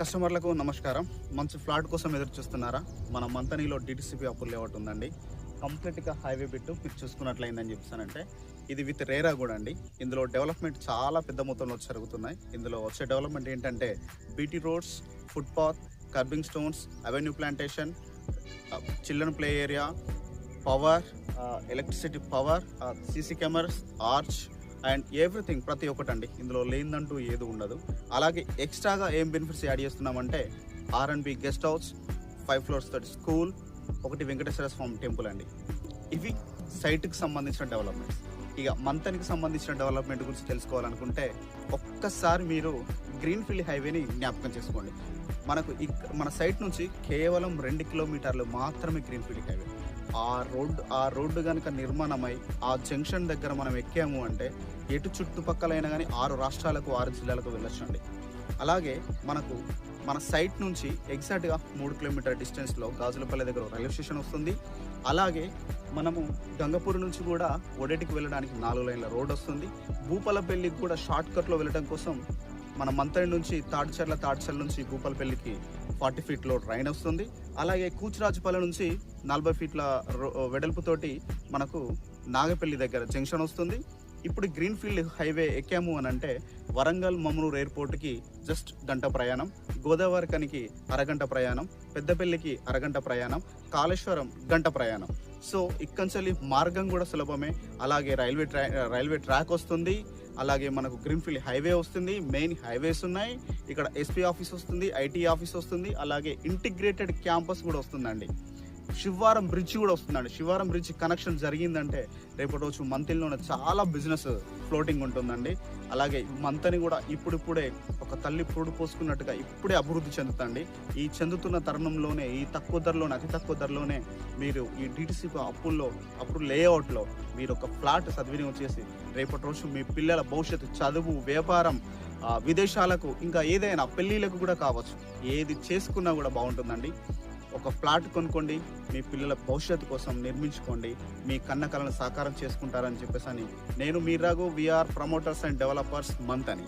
కస్టమర్లకు నమస్కారం. మంచి ఫ్లాట్ కోసం ఎదురు చూస్తున్నారా? మన మంతనీలో డిటిసిపి అప్పులు లేవట్ ఉందండి. కంప్లీట్గా హైవే బిట్టు మీరు చూసుకున్నట్లయిందని చెప్తానంటే ఇది విత్ రేరా కూడా అండి. ఇందులో డెవలప్మెంట్ చాలా పెద్ద మొత్తంలో జరుగుతున్నాయి. ఇందులో వచ్చే డెవలప్మెంట్ ఏంటంటే BT roads footpath curbing stones avenue plantation children play area power electricity power CC cameras arch and everything ప్రతి ఒక్కటి అండి ఇందులో లేనిదంటూ ఏది ఉండదు. అలాగే ఎక్స్ట్రాగా ఏం బెనిఫిట్స్ యాడ్ చేస్తున్నామంటే R and B guest house five floors తోటి స్కూల్ ఒకటి వెంకటేశ్వర స్వామి టెంపుల్ అండి. ఇవి సైట్కి సంబంధించిన డెవలప్మెంట్స్. ఇక మంతనికి సంబంధించిన డెవలప్మెంట్ గురించి తెలుసుకోవాలనుకుంటే ఒక్కసారి మీరు గ్రీన్ఫీల్డ్ హైవేని జ్ఞాపకం చేసుకోండి. మనకు ఇక్ మన సైట్ నుంచి కేవలం రెండు కిలోమీటర్లు మాత్రమే గ్రీన్ఫీల్డ్ హైవే. ఆ రోడ్డు ఆ రోడ్డు కనుక నిర్మాణమై ఆ జంక్షన్ దగ్గర మనం ఎక్కాము అంటే ఎటు చుట్టుపక్కలైనా కానీ ఆరు రాష్ట్రాలకు ఆరు జిల్లాలకు వెళ్ళొచ్చండి. అలాగే మనకు మన సైట్ నుంచి ఎగ్జాక్ట్గా మూడు కిలోమీటర్ డిస్టెన్స్లో గాజులపల్లి దగ్గర రైల్వే స్టేషన్ వస్తుంది. అలాగే మనము గంగపూర్ నుంచి కూడా ఒడేటికి వెళ్ళడానికి నాలుగు లైన్ల రోడ్ వస్తుంది. భూపాలపల్లికి కూడా షార్ట్ కట్లో వెళ్ళడం కోసం మన మంత్రి నుంచి తాడిచెర్ల తాడిచెర్ల నుంచి భూపాలపల్లికి ఫార్టీ ఫీట్లో ట్రైన్ వస్తుంది. అలాగే కూచిరాజుపల్లి నుంచి నలభై ఫీట్ల రో- వెడల్పుతోటి మనకు నాగపల్లి దగ్గర జంక్షన్ వస్తుంది. ఇప్పుడు గ్రీన్ఫీల్డ్ హైవే ఎక్కాము అని అంటే వరంగల్ మమ్మనూరు ఎయిర్పోర్ట్కి జస్ట్ గంట ప్రయాణం గోదావరి కనికి అరగంట ప్రయాణం పెద్దపల్లికి అరగంట ప్రయాణం కాళేశ్వరం గంట ప్రయాణం. సో ఇక్కంచెల్లి మార్గం కూడా సులభమే. అలాగే రైల్వే ట్రా రైల్వే ట్రాక్ వస్తుంది. అలాగే మనకు గ్రీన్ఫీల్డ్ హైవే వస్తుంది మెయిన్ హైవేస్ ఉన్నాయి. ఇక్కడ ఎస్పీ ఆఫీస్ వస్తుంది ఐటీ ఆఫీస్ వస్తుంది అలాగే ఇంటిగ్రేటెడ్ క్యాంపస్ కూడా వస్తుందండి. శివారం బ్రిడ్జ్ కూడా వస్తుందండి. శివారం బ్రిడ్జ్ కనెక్షన్ జరిగిందంటే రేపటి రోజు మంతిల్లోనే చాలా బిజినెస్ ఫ్లోటింగ్ ఉంటుందండి. అలాగే మంతని కూడా ఇప్పుడిప్పుడే ఒక తల్లి పొడు పోసుకున్నట్టుగా ఇప్పుడే అభివృద్ధి చెందుతండి ఈ చెందుతున్న తరుణంలోనే ఈ తక్కువ ధరలోనే అతి తక్కువ ధరలోనే మీరు ఈ డిటిసి అప్పుల్లో అప్పుడు లేఅవుట్లో మీరు ఒక ఫ్లాట్ సద్వినియోగం చేసి రేపటి రోజు మీ పిల్లల భవిష్యత్తు చదువు వ్యాపారం విదేశాలకు ఇంకా ఏదైనా పెళ్ళిళ్ళకు కూడా కావచ్చు. ఏది చేసుకున్నా కూడా బాగుంటుందండి. ఒక ఫ్లాట్ కొనుక్కోండి మీ పిల్లల భవిష్యత్తు కోసం నిర్మించుకోండి మీ కన్న కళను సాకారం చేసుకుంటారని చెప్పేసి అని నేను మీ Raghu VR promoters and developers month అని.